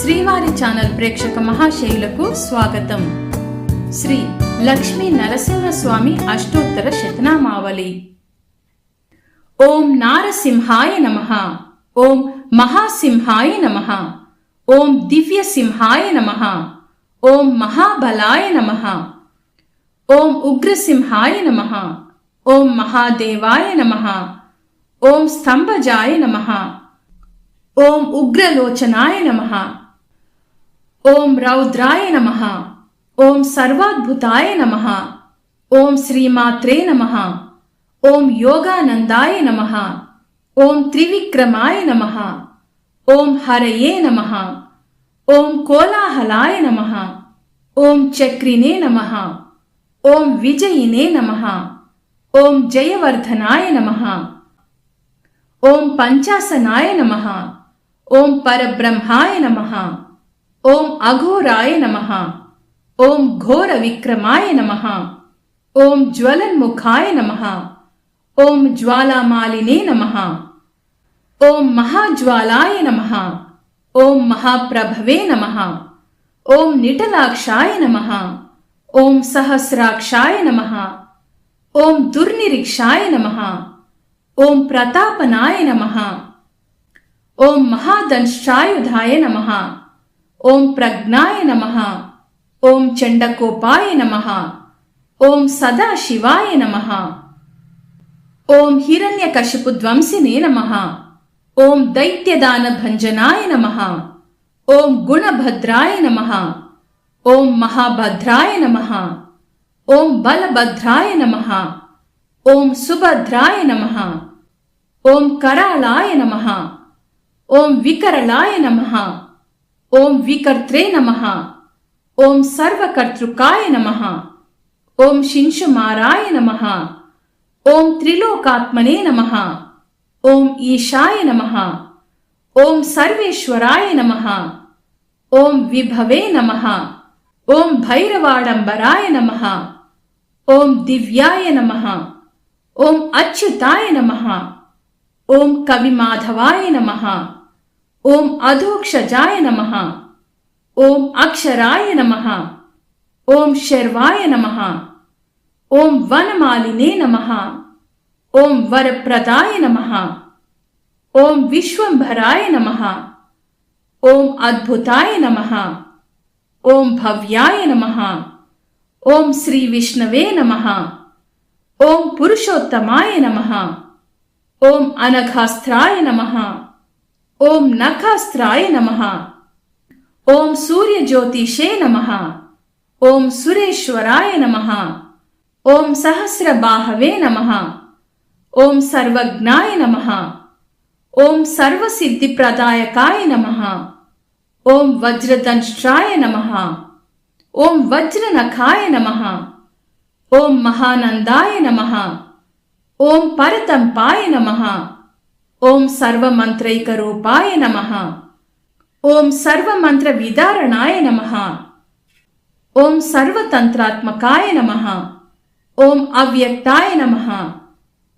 శ్రీవారి ఛానల్ ప్రేక్షక మహాశైలకు స్వాగతం. శ్రీ లక్ష్మీ నరసింహస్వామి అష్టోత్తర శతనామావళి. ఓం నారసింహాయ నమ. ఓం మహాసింహాయ నమ. ఓం దివ్యసింహాయ నమ. ఓం మహాబలాయ నమ. ఓం ఉగ్రసింహాయ నమ. ఓం మహాదేవాయ నమ. ఓం స్తంభజాయ నమ. ఓం ఉగ్రలోచనాయ నమ. ఓం రౌద్రాయ నమ ఓం సర్వాద్భుతాయ నమ ఓం శ్రీమాత్రే నమ ఓం యోగానందాయ నమ ఓం త్రివిక్రమాయ నమ ఓం హరయే నమ ఓం కోలాహలాయ నమ ఓం చక్రినే నమ ఓం విజయినే నమ ఓం జయవర్ధనాయ నమ ఓం పంచాసనాయ నమ ఓం పరబ్రహ్మాయ నమ ॐ अघोराय नमः ॐ घोरविक्रमाय नमः ॐ ज्वलन्मुखाय नमः ॐ ज्वालामालिने नमः ॐ महाज्वालाय नमः ॐ महाप्रभवे नमः ॐ निटलाक्षाय नमः ॐ सहस्राक्षाय नमः ॐ दुर्निरीक्षाय नमः ॐ प्रतापनाय नमः ॐ महादंशायुधाय नमः ఓం ప్రజ్ఞాయ నమ ఓం చండకోపాయ నమ ఓం సదాశివాయ నమ ఓం హిరణ్యకశిపు ధ్వంసినే నమ ఓం దైత్యదాన భంజనాయ నమ ఓం గుణభద్రాయ నమ ఓం మహాభద్రాయ నమ ఓం బలభద్రాయ నమ ఓం సుభద్రాయ నమ ఓం కరాళాయ నమ ఓం వికరళాయ నమ ॐ विकर्त्रे नमः ॐ सर्वकर्तृकाय नमः ॐ शिंशुमाराय नमः ॐ त्रिलोकात्मने नमः ॐ ईशाय नमः ॐ सर्वेश्वराय नमः ॐ विभवे नमः ॐ भैरवाडम्बराय नमः ॐ दिव्याय नमः ॐ अच्युताय नमः ॐ कविमाधवाय नमः ॐ अधोक्षजाय नमः ॐ अक्षराय नमः ॐ शर्वाय नमः ॐ वनमालिने नमः ॐ वरप्रदाय नमः ॐ विश्वम्भराय नमः ॐ अद्भुताय नमः ॐ भव्याय नमः ॐ श्रीविष्णवे नमः ॐ पुरुषोत्तमाय नमः ॐ अनघास्त्राय नमः ॐ नखास्त्राय नमः। ॐ सूर्यज्योतिषे नमः। ॐ सुरेश्वराय नमः। ॐ सहस्रबाहवे नमः। ॐ सर्वज्ञाय नमः। ॐ सर्वसिद्धिप्रदायकाय नमः। ॐ वज्रदंष्ट्राय नमः। ॐ वज्रनखाय नमः। ॐ महानन्दाय नमः। ॐ परतम्पाय नमः। ॐ सर्वमन्त्रैकरूपाय नमः। ॐ सर्वमन्त्रविदारणाय नमः। ॐ सर्वतन्त्रात्मकाय नमः। ॐ अव्यक्ताय नमः।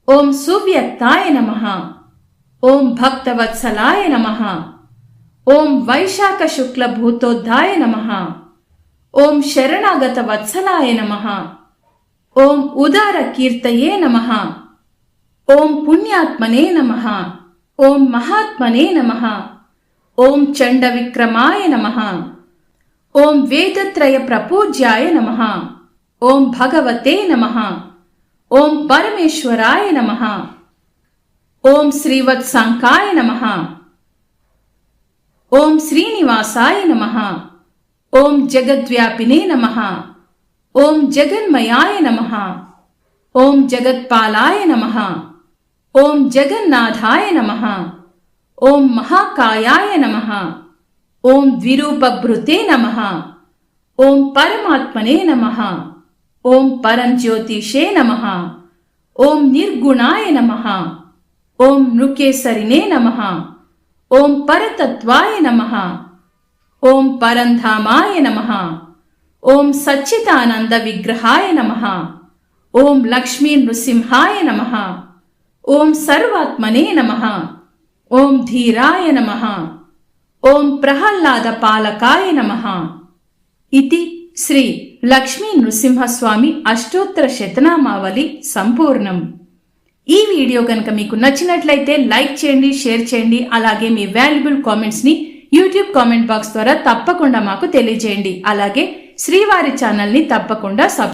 ॐ सुव्यक्ताय नमः। ॐ भक्तवत्सलाय नमः। ॐ वैशाखशुक्लभूतोद्धाय नमः। ॐ शरणागतवत्सलाय नमः। ॐ उदारकीर्तये नमः। ॐ पुण्यात्मने नमः ॐ महात्मने नमः ॐ चण्डविक्रमाय नमः ॐ वेदत्रयप्रपूज्याय नमः ॐ भगवते नमः ॐ परमेश्वराय नमः ॐ श्रीवत्साङ्काय नमः ॐ श्रीनिवासाय नमः ॐ जगद्व्यापिने नमः ॐ जगन्मयाय नमः ॐ जगत्पालाय नमः ॐ जगन्नाथाय नमः ॐ महाकायाय नमः ॐ द्विरूपभृते नमः ॐ परमात्मने नमः ॐ परञ्ज्योतिषे नमः ॐ निर्गुणाय नमः ॐ नृकेसरिणे नमः ॐ परतत्त्वाय नमः ॐ परन्धामाय नमः ॐ सच्चिदानन्दविग्रहाय नमः ॐ लक्ष्मीनृसिंहाय नमः ఓం సర్వాత్మనే నమ. ఓం ధీరాయ నమ. ఓం ప్రహ్లాద పాలకాయ నమః. ఇది శ్రీ లక్ష్మీ నృసింహస్వామి అష్టోత్తర శతనామావళి సంపూర్ణం. ఈ వీడియో కనుక మీకు నచ్చినట్లయితే లైక్ చేయండి షేర్ చేయండి అలాగే మీ వాల్యుబుల్ కామెంట్స్ని యూట్యూబ్ కామెంట్ బాక్స్ ద్వారా తప్పకుండా మాకు తెలియజేయండి. అలాగే శ్రీవారి ఛానల్ని తప్పకుండా సబ్